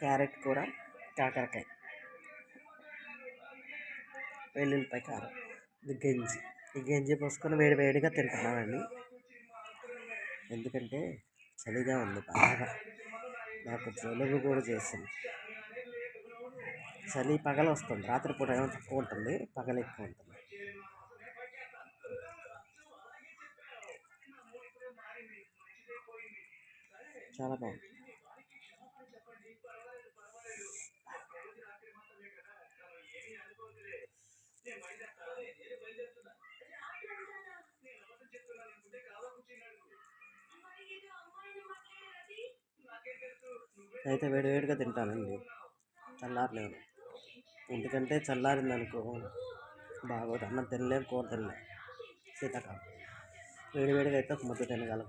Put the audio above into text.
Carrot కూర కాకరకాయ వెల్లుల్లిపాయ కారం ఇది గంజి. ఈ గంజి పోసుకొని వేడి వేడిగా తింటున్నామండి ఎందుకంటే చలిగా ఉంది బాగా. నాకు జలుబు కూడా చేసింది. చలి పగలు వస్తుంది. రాత్రిపూట ఏమో తక్కువ ఉంటుంది. పగలు ఎక్కువ ఉంటుంది. చాలా బాగుంది. అయితే వేడి వేడిగా తింటానండి. చల్లారలేదు. ఎందుకంటే చల్లారింది అనుకో బాగోదు. అన్నం తినలేం కూర తినలేం. శీతాకాలం వేడి వేడిగా అయితే ఒక ముద్ద తినగలం